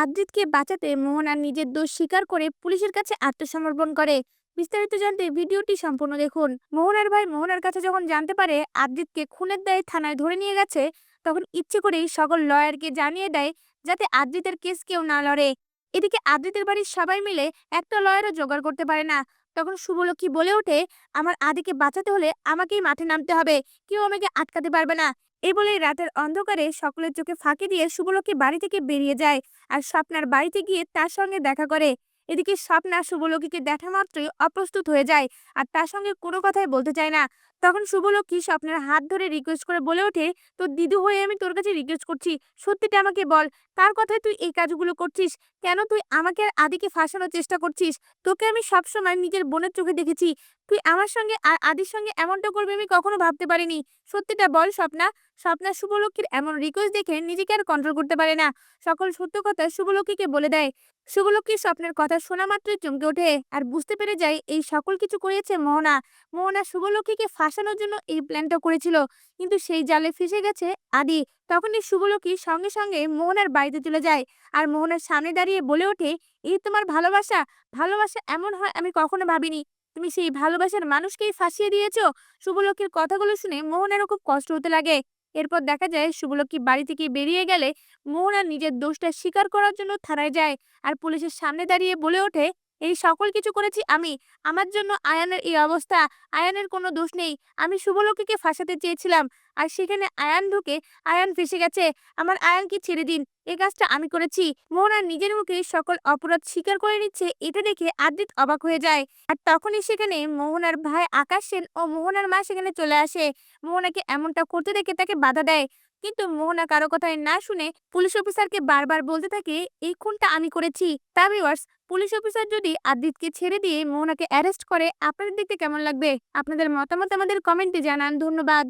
আদ্রিতকে বাঁচাতে মোহনা নিজের দোষ স্বীকার করে পুলিশের কাছে আত্মসমর্পণ করে। বিস্তারিত জানতে ভিডিওটি সম্পূর্ণ দেখুন। মোহনার ভাই মোহনার কাছে যখন জানতে পারে আদ্রিতকে খুনের দায়ে থানায় ধরে নিয়ে গেছে, তখন ইচ্ছে করেই সকল লয়ারকে জানিয়ে দেয় যাতে আদ্রিতের কেস কেউ না লড়ে। এদিকে আদ্রিতের বাড়ির সবাই মিলে একটা লয়ারও জোগাড় করতে পারে না। তখন শুভলক্ষ্মী বলে ওঠে, আমার আদিকে বাঁচাতে হলে আমাকেই মাঠে নামতে হবে। কেউ আমাকে আটকাতে পারবে না। এই বলে রাতের অন্ধকারে সকলের চোখে ফাঁকি দিয়ে শুভলক্ষ্মী বাড়ি থেকে বেরিয়ে যায় আর স্বপ্নার বাড়িতে গিয়ে তার সঙ্গে দেখা করে। এদিকে স্বপ্না শুভলক্ষীকে দেখা মাত্রই অপ্রস্তুত হয়ে যায় আর তার সঙ্গে কোনো কথাই বলতে চায় না। তখন শুভলক্ষ্মী স্বপ্নের হাত ধরে রিকোয়েস্ট করে বলে ওঠে তোর দিদু হয়ে আমি তোর কাছে রিকোয়েস্ট করছি, সত্যিটা আমাকে বল, তার কথায় তুই এই কাজগুলো করছিস, কেন তুই আমাকে আর আদিকে ফাঁসানোর চেষ্টা করছিস? তোকে আমি সবসময় নিজের বোনের চোখে দেখেছি, তুই আমার সঙ্গে আর আদির সঙ্গে এমনটা করবি আমি কখনো ভাবতে পারিনি। সত্যিটা বল স্বপ্না স্বপ্না শুভলক্ষ্মীর এমন রিকোয়েস্ট দেখে নিজেকে আর কন্ট্রোল করতে পারে না। সকল সত্য কথা শুভলক্ষ্মীকে বলে দেয়। শুভলক্ষ্মীর স্বপ্নের কথা শোনা মাত্রই চমকে ওঠে, আর বুঝতে পেরে যায় এই সকল কিছু করেছে মোহনা। মোহনা শুভলক্ষ্মীকে ফাঁসানোর জন্য এই প্ল্যানটা করেছিল। কিন্তু সেই জালে ফেসে গেছে আদি। তখনই শুভলক্ষ্মী সঙ্গে সঙ্গে মোহনার বাড়িতে চলে যায়। আর মোহনার সামনে দাঁড়িয়ে বলে ওঠে এই তোমার ভালোবাসা? ভালোবাসা এমন হয় আমি কখনো ভাবিনি। তুমি সেই ভালোবাসার মানুষকেই ফাঁসিয়ে দিয়েছ? শুভলক্ষ্মীর কথাগুলো শুনে মোহনারও খুব কষ্ট হতে লাগে। এরপর দেখা যায় শুভলক্ষ্মী বাড়ি থেকে বেরিয়ে গেলে মোহনা নিজের দোষটা স্বীকার করার জন্য থানায় যায়। আর পুলিশের সামনে দাঁড়িয়ে বলে ওঠে এই সকল কিছু করেছি আমি। আমার জন্য আয়ানের এই অবস্থা, আয়ানের কোনো দোষ নেই। আমি শুভলক্ষীকে ফাঁসাতে চেয়েছিলাম আর সেখানে আয়ান ঢুকে আয়ান ফেসে গেছে। আমার আয়ানকে ছেড়ে দিন, এ কাজটা আমি করেছি। মোহনা নিজের মুখে সকল অপরাধ স্বীকার করে নিচ্ছে, এটা দেখে আদ্রিত অবাক হয়ে যায়। আর তখনই সেখানে মোহনার ভাই আকাশ সেন ও মোহনার মা সেখানে চলে আসে। মোহনাকে এমনটা করতে দেখে তাকে বাধা দেয়। কিন্তু মোহনা কারও কথায় না শুনে পুলিশ অফিসারকে বারবার বলতে থাকে, এই খুনটা আমি করেছি। তা ভিউয়ার্স, পুলিশ অফিসার যদি আদিতকে ছেড়ে দিয়ে মোহনাকে অ্যারেস্ট করে, আপনাদের দেখতে কেমন লাগবে? আপনাদের মতামত আমাদের কমেন্টে জানান। ধন্যবাদ।